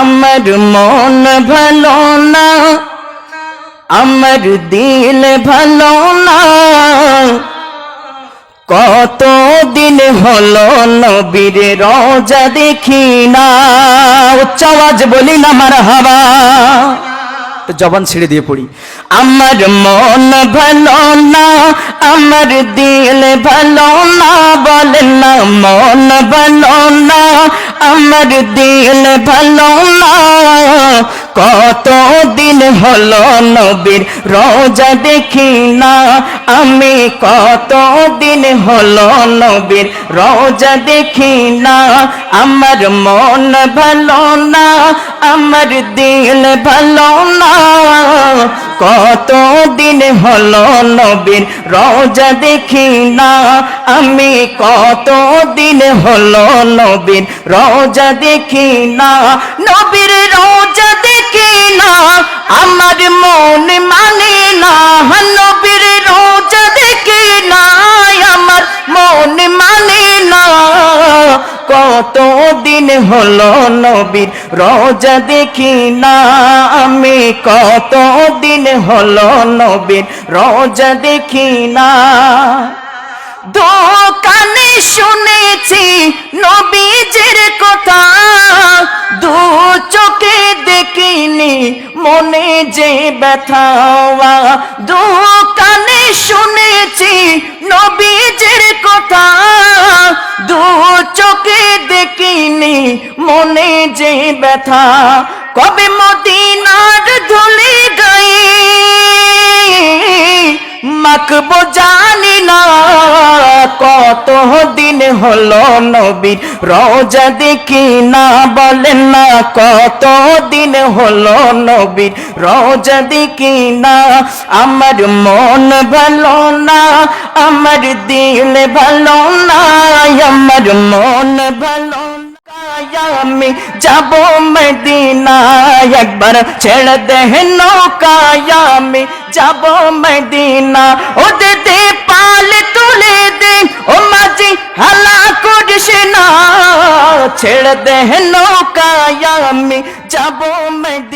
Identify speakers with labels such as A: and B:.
A: আমার মন ভালো না, আমার দিল ভালো না। কত দিন হলো নবীর রোজা দেখি না, উচ্চ আওয়াজ বলি না আমার হাওয়া তো জবান ছেড়ে দিয়ে পড়ি। আমার মন ভালো না, আমার দিল ভালো না বলেন না, মন ভালো না। আমার দিন ভালো না। কত দিন হলো নবীর রোজা দেখি না। আমি কত দিন হলো নবীর রোজা দেখি না। আমার মন ভালো না, আমার দিন ভালো না। কত দিন হলো নবীর রোজা দেখি না? আমি কত দিন হলো নবীর রোজা দেখি না? নবীর রোজা দেখি না, আমার মন মানে না। নবীর কত দিন হলো নবীর রোজা দেখি না আমি? কত দিন হলো নবীর রোজা দেখি না? দোকানে শুনেছি নবীজের কথা, দু চোখে দেখিনি মনে যে ব্যথা। দোকানে শুনেছি নবীজের কথা ব্যথা। কবে মদিনার ধুলি গায়ে? মাখবো জানি না। কত দিন হলো নবীর রোজা দেখি না। বলেন না, কত দিন হলো নবীর রোজা দেখি না। আমার মন ভালো না, আমার দিল ভালো না। আমার মন ভালো আমি যাব মদিনায়। একবার ছেড়ে দেহ নৌকায় আমি যাব মদিনা ও দে দে পাল তুলে দে ও মাঝি, হালা করিস না। ছেড়ে দেহ নৌকায় আমি যাব মদিনা